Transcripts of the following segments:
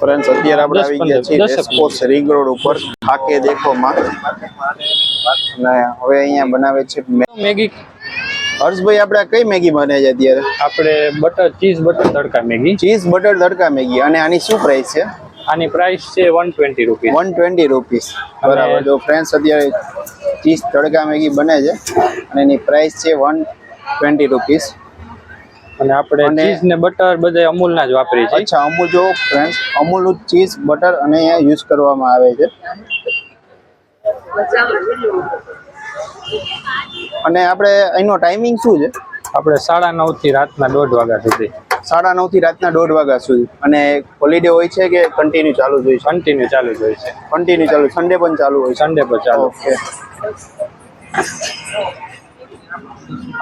Friends અત્યારે આપણે આવી ગયા છીએ રેસકોર્સ રિંગ રોડ ઉપર ખાકે દેખોમાં. અને હવે અહીંયા બનાવે છે મેગી. હર્ષભાઈ આપણે કઈ મેગી બને છે અત્યારે? આપણે butter cheese butter tadka Maggi. Cheese butter tadka Maggi. અને આની શું પ્રાઇસ છે? આની પ્રાઇસ છે one twenty rupees one twenty rupees બરાબર. જો ફ્રેન્ડ્સ અત્યારે ચીઝ તડકા મેગી બને છે. અને એની પ્રાઇસ છે વન રૂપિયા રૂપીસ અને આપણે ચીઝ ને બટર બધા અમૂલના જ વાપરીએ છીએ. અચ્છા અમૂલ જો ફ્રેન્ડ્સ અમૂલનું ચીઝ બટર અને અહીંયા યુઝ કરવામાં આવે છે. અને આપણે એનો ટાઈમિંગ શું છે? આપણે સાડા નવથી રાતના દોઢ વાગ્યા સુધી. સાડા નવથી રાતના દોઢ વાગ્યા સુધી. અને હોલિડે હોય છે કે કન્ટિન્યુ ચાલુ જ હોય છે? કન્ટિન્યુ ચાલુ જ હોય છે. કન્ટિન્યુ ચાલુ સન્ડે પણ ચાલુ હોય સન્ડે પણ ચાલુ. ઓકે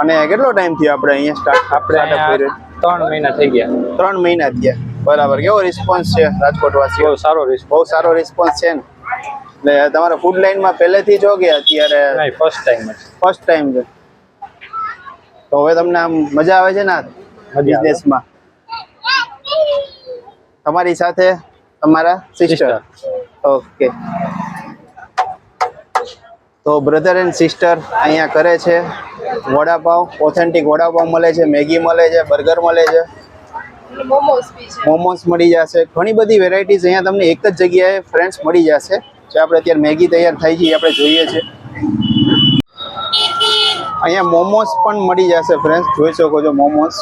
અને કેટલો ટાઈમ થયો આપણે અહીંયા સ્ટાર્ટ આપણે ત્રણ મહિના થઈ ગયા. ત્રણ મહિના થયા. બરાબર. કેવો રિસ્પોન્સ છે રાજકોટ વાસી બહુ સારો બહુ સારો રિસ્પોન્સ છે ને? એટલે તમારા ફૂડ લાઈનમાં પહેલેથી છો કે અત્યારે ફર્સ્ટ ટાઈમ ફર્સ્ટ ટાઈમ છે. તો હવે તમને આમ મજા આવે છે ને બિઝનેસમાં તમારી સાથે તમારા સિસ્ટર ઓકે તો બ્રધર એન્ડ સિસ્ટર અહીંયા કરે છે. વડાપાવ ઓથેન્ટિક વડાપાવ મળે છે મેગી મળે છે બર્ગર મળે છે. મોમોસ મોમોસ મળી જશે. ઘણી બધી વેરાયટીઝ અહીંયા તમને એક જ જગ્યાએ ફ્રેન્ડ્સ મળી જશે. જે આપણે અત્યારે મેગી તૈયાર થઈ છે એ આપણે જોઈએ છે. અહીંયા મોમોસ પણ મળી જશે ફ્રેન્ડ્સ જોઈ શકો છો મોમોસ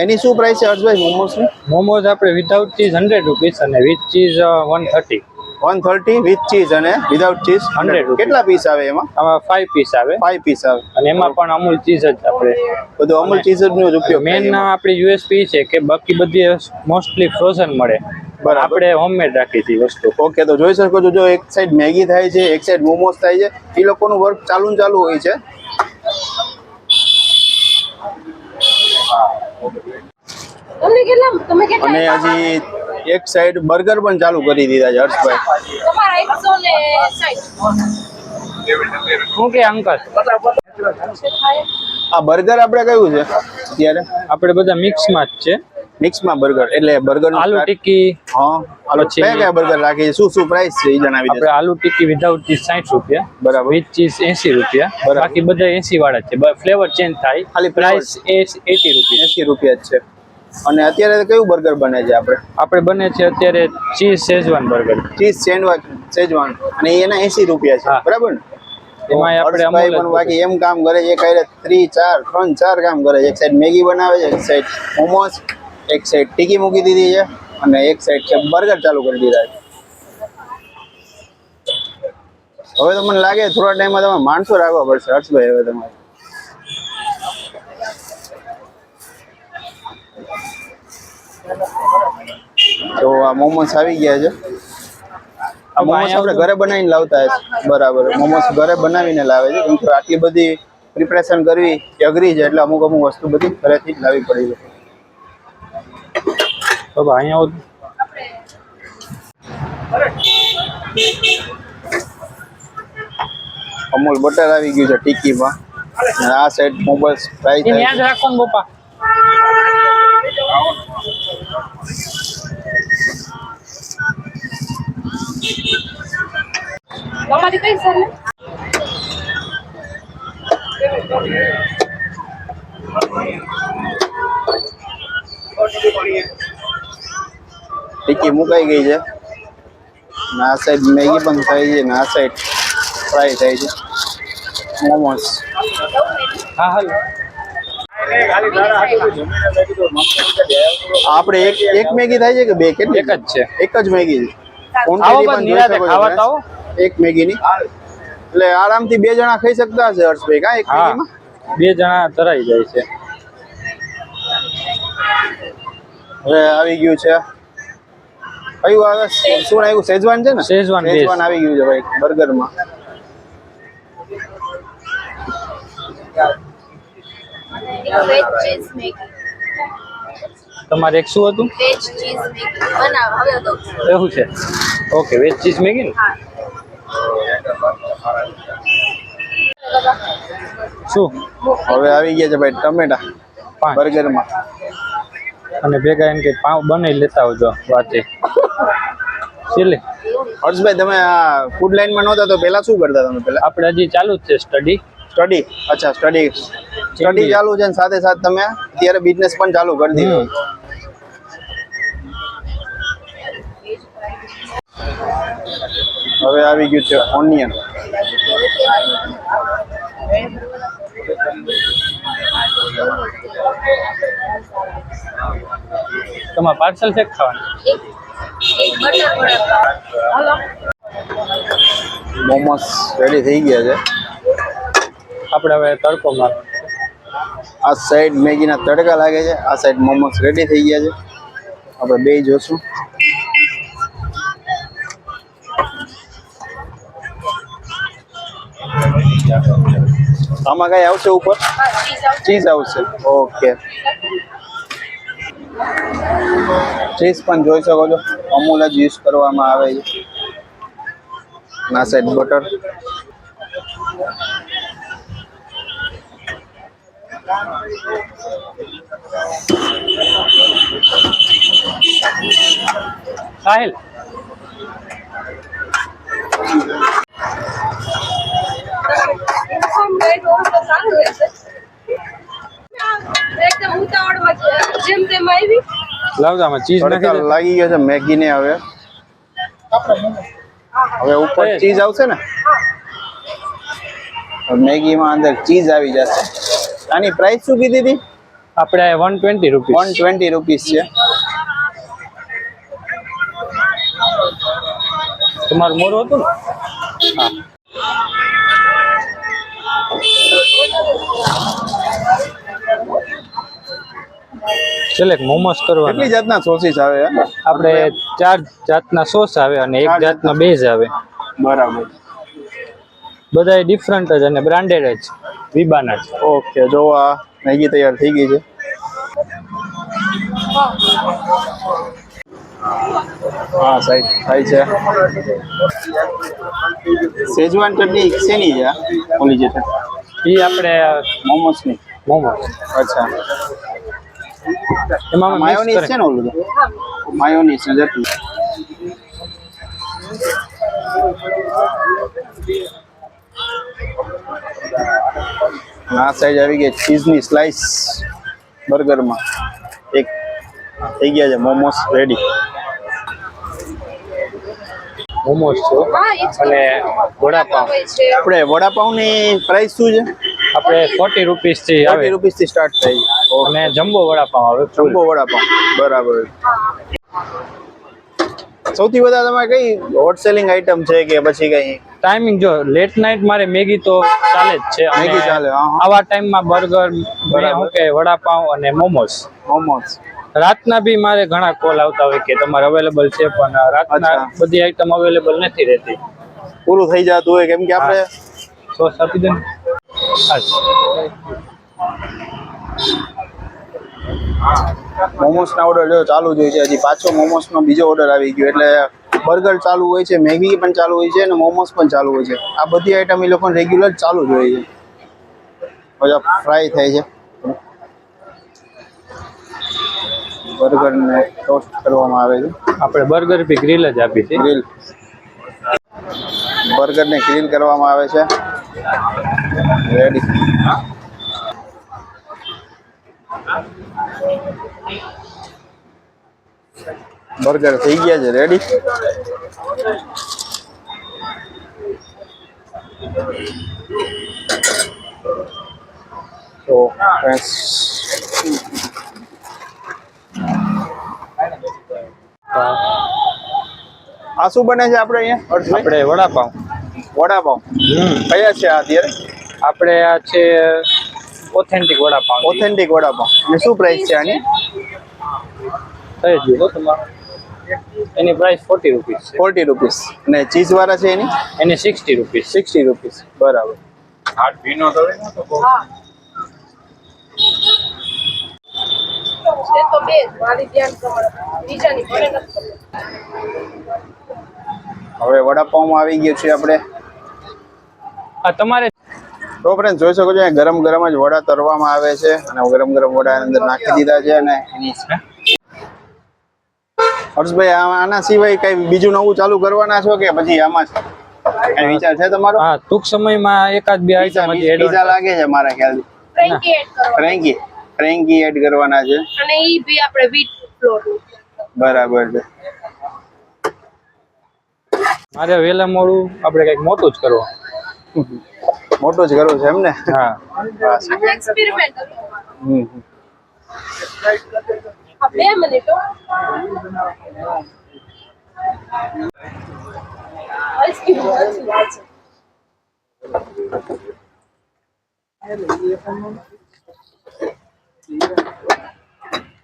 એની શું પ્રાઇસ છે હર્ષભાઈ મોમોસની મોમોઝ આપણે વિધાઉટ ચીઝ હંડ્રેડ રૂપીસ અને with cheese one thirty one thirty with cheese અને વિધાઉટ ચીઝ 100 રૂપિયા. કેટલા પીસ આવે એમાં? આમાં ફાઈવ પીસ આવે. ફાઈવ પીસ આવે. અને એમાં પણ અમૂલ ચીઝ જ આપણે બધું અમૂલ ચીઝ જ નો જ ઉપયોગ મેન આપણી યુએસપી છે કે બાકી બધી મોસ્ટલી ફ્રોઝન મળે. બરાબર. આપણે હોમમેડ રાખી હતી વસ્તુ. ઓકે તો જોઈ શકો છો જો એક સાઈડ મેગી થાય છે એક સાઈડ મોમોસ થાય છે એ લોકોનું વર્ક ચાલુ ચાલુ હોય છે. તમને કેટલા તમે કેટલા અને હજી એક સાઈડ બર્ગર પણ ચાલુ કરી દીધા છે હર્ષભાઈ. શું કે અંકલ? આ બર્ગર આપણે કયું છે અત્યારે? આપણે બધા મિક્સમાં જ છે. મિક્સમાં બર્ગર એટલે બર્ગર આલુ ટિક્કી. હા આલુ છે કયા કયા બર્ગર રાખી છે શું શું પ્રાઇસ છે એ જણાવી આપણે આલુ ટિક્કી વિધાઉટ ચીઝ સાઠ રૂપિયા બરાબર. વિથ ચીઝ 80 રૂપિયા. બરાબર. બાકી બધા 80 વાળા જ છે. ફ્લેવર ચેન્જ થાય. ખાલી. પ્રાઇસ એટી રૂપિયા 80 રૂપિયા જ છે. અને અત્યારે કયું બર્ગર બને છે આપણે? આપણે બને છે અત્યારે cheese Schezwan burger cheese sandwich Schezwan અને એના એસી રૂપિયા છે. બરાબર ને? એમાંય આપણે અમૂલ પણ બાકી એમ કામ કરે છે. એક ત્રી ચાર ત્રણ ચાર કામ કરે છે. એક સાઈડ મેગી બનાવે છે એક સાઈડ મોમોસ એક સાઈડ ટીકી મૂકી દીધી છે અને એક સાઈડ છે બર્ગર ચાલુ કરી દીધા છે. હવે તો મને લાગે થોડા ટાઈમમાં તમે માણસો રાખવા પડશે. હર્ષભાઈ હવે તમારે. તો આ મોમોસ આવી ગયા છે. આ મોમોસ આપણે ઘરે બનાવીને લાવતા છે બરાબર. મોમોસ ઘરે બનાવીને લાવે છે. કેમ કે આટલી બધી પ્રિપરેશન કરવી અઘરી છે એટલે અમુક અમુક વસ્તુ બધી ઘરેથી જ લાવવી પડી છે. તો અહીંયા. અમૂલ બટર આવી ગયું છે ટીકીમાં. આ સાઈડ મોબાઈલ ફ્રાય થાય યાદ રાખો ને ટીકી મુકાઈ ગઈ છે અને આ સાઈડ મેગી પણ થાય છે અને આ સાઈડ ફ્રાય થાય છે મોમોસ હા હાલ આપણે એક એક મેગી થાય છે કે બે કેટલી એક જ છે એક જ મેગી છે આવો Quantity બસ પણ જોઈ નિરાંતે શકો છો ખાવા તો friends. એક મેગીની. એટલે આરામથી બે જણા ખાઈ શકતા હશે હર્ષભાઈ. કા એક મેગીમાં? બે જણા તરાઈ જાય છે. હવે આવી ગયું છે. કયું આવે? શું આવ્યું? સેજવાન છે ને? શેજવાન શેજવાન આવી ગયું છે ભાઈ બર્ગરમાં. તમારે એક શું હતું? વેજ ચીઝ મેગી બનાવ હવે તો. એવું છે. ઓકે વેજ ચીઝ મેગી ને શું? હવે આવી ગયા છે ભાઈ ટમેટા બર્ગરમાં. અને ભેગા એમ કે પાઉં બનાવી લેતા આવજો વાતે. ચીલી. હર્ષભાઈ તમે આ ફૂડ લાઈનમાં નહોતા તો પહેલા શું કરતા તમે પહેલા? આપણે હજી ચાલુ જ છે સ્ટડી સ્ટડી અચ્છા સ્ટડી સ્ટડી ચાલુ છે ને સાથે સાથે તમે અત્યારે બિઝનેસ પણ ચાલુ કરી દીધો. હવે આવી ગયું છે ઓનિયન તમારે પાર્સલ છે ખાવાનું? મોમોસ રેડી થઈ ગયા છે. આપણે હવે તડકો માર આ સાઈડ મેગીના તડકા લાગે છે. આ સાઈડ મોમોસ રેડી થઈ ગયા છે. આપણે બે જોશું. આમાં કઈ આવશે ઉપર? ચીઝ આવશે. ઓકે. ચીઝ પણ જોઈ શકો છો. અમૂલ જ યુઝ કરવામાં આવે છે. ના સાઈડ બટર સાહિલ. ઇન્ફોર્મ કર્યું તો સારું રહેશે એકદમ ઉતાવળમાં જેમ તેમ આવી લાવજો ચીઝ નાખી લાગી ગયો છે મેગી ને હવે. હવે ઉપર ચીઝ આવશે ને? મેગીમાં અંદર ચીઝ આવી જશે. આની પ્રાઇસ શું કીધી હતી? આપણે one twenty one rupees twenty rupees છે. તમારું મોરું હતું ને? હા. ચલે મોમોસ કેટલી કરવાના જાતના સોસીસ આવે આપણે ચાર જાતના સોસ આવે અને એક જાતનો બેઝ આવે. બરાબર. બધા ડિફરન્ટ જ અને બ્રાન્ડેડ જ. વિબાના જ. ઓકે જો આ. મેગી તૈયાર થઈ ગઈ છે. હા સાઈડ થાય છે. સેજવાન ચટણી શેની છે? ઓલી જે છે. એ આપણે મોમોસની. મોમોસ. અચ્છા. એમાં માયોનીઝ છે ને ઓલું માયોનીઝ છે જતું આ સાઈઝ આવી ગઈ ચીઝની સ્લાઈસ બર્ગરમાં એક થઈ ગયા છે મોમોસ રેડી મોમોસ છે હા. અને વડાપાઉં આપણે વડાપાઉંની પ્રાઇસ શું છે? આપણે ફોર્ટી રૂપીસથી આવે. રૂપીસથી સ્ટાર્ટ થઈ અને જમ્બો વડાપાવ આવે જમ્બો વડાપાઉં બરાબર. સૌથી વધારે તમારે કઈ હોટ સેલિંગ આઈટમ છે કે પછી કઈ? ટાઈમિંગ જો લેટ નાઇટ મારે મેગી તો ચાલે જ છે. મેગી ચાલે. આવા ટાઈમમાં બર્ગર બરાબર. કે વડાપાવ અને મોમોસ મોમોસ રાતના બી મારે ઘણા કોલ આવતા હોય કે તમારે અવેલેબલ છે પણ રાતના બધી આઈટમ અવેલેબલ નથી રહેતી. પૂરું થઈ જતું હોય કેમ કે આપણે સોસ આપી દે. મોમોસના ઓર્ડર જો ચાલુ જ હોય છે. હજી પાછો મોમોસનો બીજો ઓર્ડર આવી ગયો. એટલે બર્ગર ચાલુ હોય છે મેગી પણ ચાલુ હોય છે અને મોમોસ પણ ચાલુ હોય છે. આ બધી આઈટમ એ લોકો રેગ્યુલર ચાલુ જ હોય છે. બધા ફ્રાય થાય છે. બર્ગર ને ટોસ્ટ કરવામાં આવે છે. આપણે બર્ગર બી ગ્રીલ જ આપી છે. ગ્રીલ બર્ગર ને ગ્રીલ કરવામાં આવે છે. રેડી બર્ગર થઈ ગયા છે રેડી તો friends, આ શું બને છે આપણે અહીંયા? હર્ષભાઈ? આપણે વડાપાવ વડાપાઉં કયા છે આ અત્યારે? આપણે આ છે ઓથેન્ટિક વડાપાઉં ઓથેન્ટિક વડાપાઉં અને શું પ્રાઇસ છે આની? થઈ ગયું તમારું. એની price forty rupees forty rupees અને ચીઝ વાળા છે એની? એની સિક્સટી રૂપીસ સિક્સટી રૂપીસ બરાબર. હવે વડાપાઉંમાં આવી ગયું છે આપણે. તમારે તો ફ્રેન્ડ જોઈ શકો છો ગરમ ગરમ જ વડા તરવામાં આવે છે અને ગરમ ગરમ વડા અંદર નાખી દીધા છે અને હર્ષભાઈ આના સિવાય કઈ બીજું નવું ચાલુ કરવાના છો કે પછી આમાં જ? કઈ વિચાર છે તમારો? હા ટૂંક સમયમાં એકાદ બે આઈટમ હજી એડ પીઝા લાગે છે મારા ખ્યાલથી. ફ્રેન્કી એડ કરવા ફ્રેન્કી ફ્રેન્કી એડ કરવાના છે. અને ઈ બી આપણે વીટ ફ્લોર બરાબર છે. મારે વહેલા મોડું આપણે કંઈક મોટું જ કરવું મોટું જ કરવું છે એમ ને હા. એક્સપેરિમેન્ટ હમ. બે મિનિટ હો. આઈસ્ક્રીમ નથી વાંચે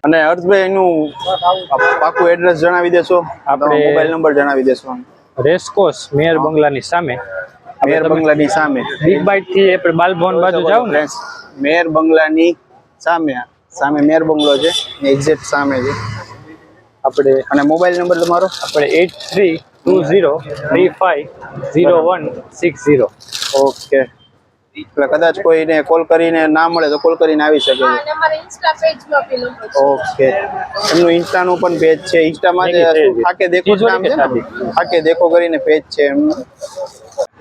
અને અર્થભાઈ એનું પાકું એડ્રેસ જણાવી દેશો. આપણે- મોબાઈલ નંબર જણાવી દેશો. રેસકોર્સ મેયર બંગલાની સામે. મેયર બંગલાની સામે. બિગ બાઇટથી આપણે બાલભવન બાજુ જાવ ને. મેર બંગલાની સામે સામે મેર બંગલો છે. એક્ઝેક્ટ સામે છે. આપણે અને મોબાઈલ નંબર તમારો? આપણે eight three two zero three five zero one six zero okay. એટલે કદાચ કોઈને કોલ કરીને ના મળે તો કોલ કરીને આવી શકે છે. ઓકે. એમનું ઇન્સ્ટાનું પણ પેજ છે. ઇન્સ્ટામાં જે થાકે દેખો જ નામ છે ને? થાકે દેખો કરીને પેજ છે એમનું.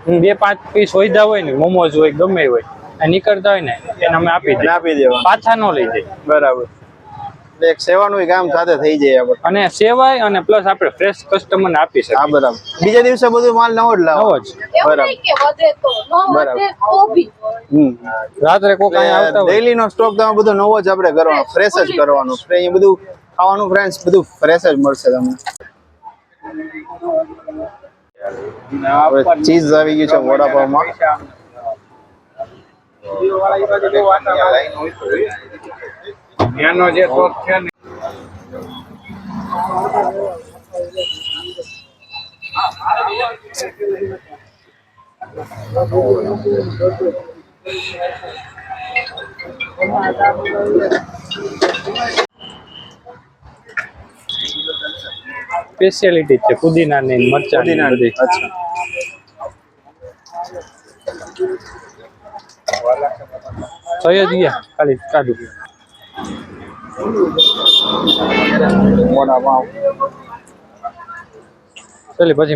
બે પાંચ પીસ હોઈદા હોય ને મોમોઝ હોય ગમે હોય એ નીકળતા હોય ને એને અમે આપી દઈએ. આપી દેવા પાછા ન લઈ જાય બરાબર. એટલે એક સેવાનું કામ સાથે થઈ જાય આપણે અને સેવાય અને પ્લસ આપણે ફ્રેશ કસ્ટમરને આપી હા બરાબર. બીજા દિવસે બધું માલ નવો જ લાવો. નવો જ. બરાબર. કે વધે તો ન બરાબર. વધે તો બી. હમ. રાત્રે કોક આવતા હોય. ડેઈલી નો સ્ટોક તમે બધો નવો જ આપણે કરવાનો ફ્રેશ જ કરવાનો. એ બધું ખાવાનું ફ્રેન્ડ્સ બધું ફ્રેશ જ મળશે તમને. ચીઝ આવી ગયું છે વડાપાવમાં. એનો જે શોખ છે ને. સ્પેશિયાલિટી છે પુદીનાની મરચાની બધી. અચ્છા. સહયોગ ગયા ખાલી કાઢું વડાપાવ ચાલી પછી